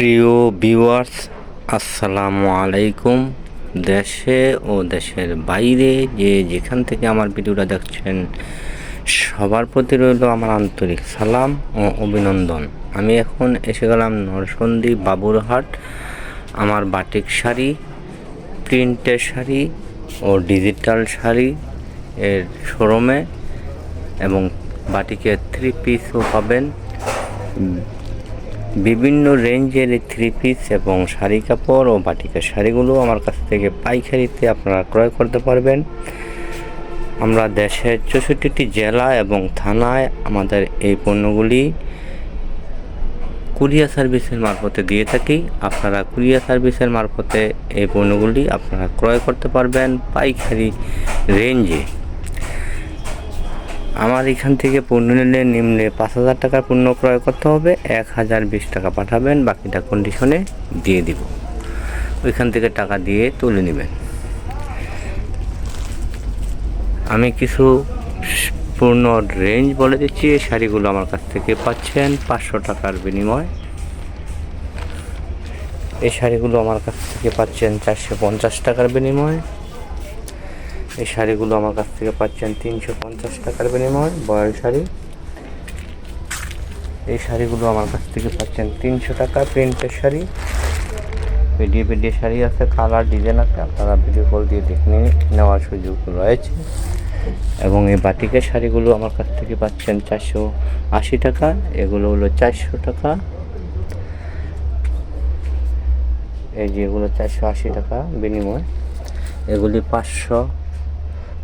প্রিয় ভিউয়ার্স, আসসালামু আলাইকুম। দেশে ও দেশের বাইরে যে যেখান থেকে আমার ভিডিওটা দেখছেন, সবার প্রতি রইল আমার আন্তরিক সালাম ও অভিনন্দন। আমি এখন এসে গেলাম নরসন্দী বাবুরহাট। আমার বাটিক শাড়ি, প্রিন্টের শাড়ি ও ডিজিটাল শাড়ি এর শোরুমে এবং বাটিকের থ্রি পিসও পাবেন। বিভিন্ন রেঞ্জের থ্রি পিস এবং শাড়ি কাপড় ও বাটিকা শাড়িগুলো আমার কাছ থেকে পাইকারিতে আপনারা ক্রয় করতে পারবেন। আমরা দেশের চৌষট্টিটি জেলা এবং থানায় আমাদের এই পণ্যগুলি কুরিয়ার সার্ভিসের মারফতে দিয়ে থাকি। আপনারা কুরিয়ার সার্ভিসের মারফতে এই পণ্যগুলি আপনারা ক্রয় করতে পারবেন পাইকারি রেঞ্জে। আমার এখান থেকে পণ্য নিলে নিম্নে পাঁচ হাজার টাকার পণ্য ক্রয় করতে হবে, এক হাজার বিশ টাকা পাঠাবেন, বাকিটা কন্ডিশনে দিয়ে দিব। ওইখান থেকে টাকা দিয়ে তুলে নেবেন। আমি কিছু পূর্ণ রেঞ্জ বলে দিচ্ছি, এই শাড়িগুলো আমার কাছ থেকে পাচ্ছেন পাঁচশো টাকার বিনিময়। এই শাড়িগুলো আমার কাছ থেকে পাচ্ছেন চারশো পঞ্চাশ টাকার বিনিময়। এই শাড়িগুলো আমার কাছ থেকে পাচ্ছেন তিনশো পঞ্চাশ টাকার বিনিময় বয়াল শাড়ি। এই শাড়িগুলো আমার কাছ থেকে পাচ্ছেন তিনশো টাকা প্রিন্টের শাড়ি। ভিডিও ভিডিও শাড়ি আছে, কালার, ডিজাইন আছে, আপনারা ভিডিও কল দিয়ে দেখে নিয়ে নেওয়ার সুযোগ রয়েছে। এবং এই বাটিকের শাড়িগুলো আমার কাছ থেকে পাচ্ছেন চারশো আশি টাকা, এগুলো হলো চারশো টাকা। এই যে এগুলো চারশো আশি টাকা বিনিময়, এগুলি পাঁচশো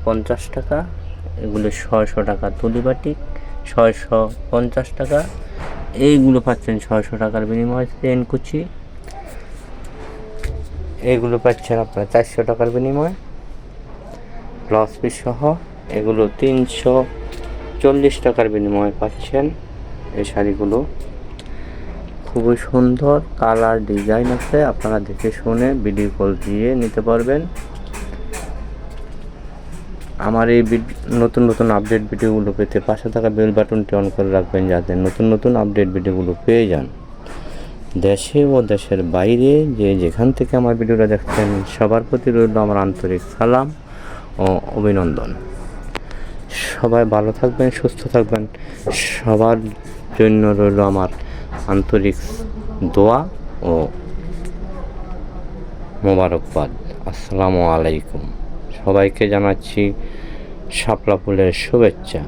পঞ্চাশ টাকা, এগুলো ছয়শো টাকা তুলি বাটিক ছয়শো পঞ্চাশ টাকা। এইগুলো পাচ্ছেন ছয়শো টাকার বিনিময় চেন কুচি। এইগুলো পাচ্ছেন আপনার চারশো টাকার বিনিময়। ব্লাউজ পিস সহ এগুলো তিনশো চল্লিশ টাকার বিনিময়ে পাচ্ছেন এই শাড়িগুলো। খুবই সুন্দর কালার ডিজাইন আছে, আপনারা দেখে শুনে ভিডিও কল দিয়ে নিতে পারবেন। আমার এই নতুন নতুন আপডেট ভিডিওগুলো পেতে পাশে থাকা বেল বাটনটি অন করে রাখবেন যাতে নতুন নতুন আপডেট ভিডিওগুলো পেয়ে যান। দেশে ও দেশের বাইরে যে যেখান থেকে আমার ভিডিওটা দেখছেন, সবার প্রতি রইল আমার আন্তরিক সালাম ও অভিনন্দন। সবাই ভালো থাকবেন, সুস্থ থাকবেন। সবার জন্য রইল আমার আন্তরিক দোয়া ও মোবারকবাদ। আসসালামু আলাইকুম। সবাইকে জানাচ্ছি শাপলা ফুলের শুভেচ্ছা।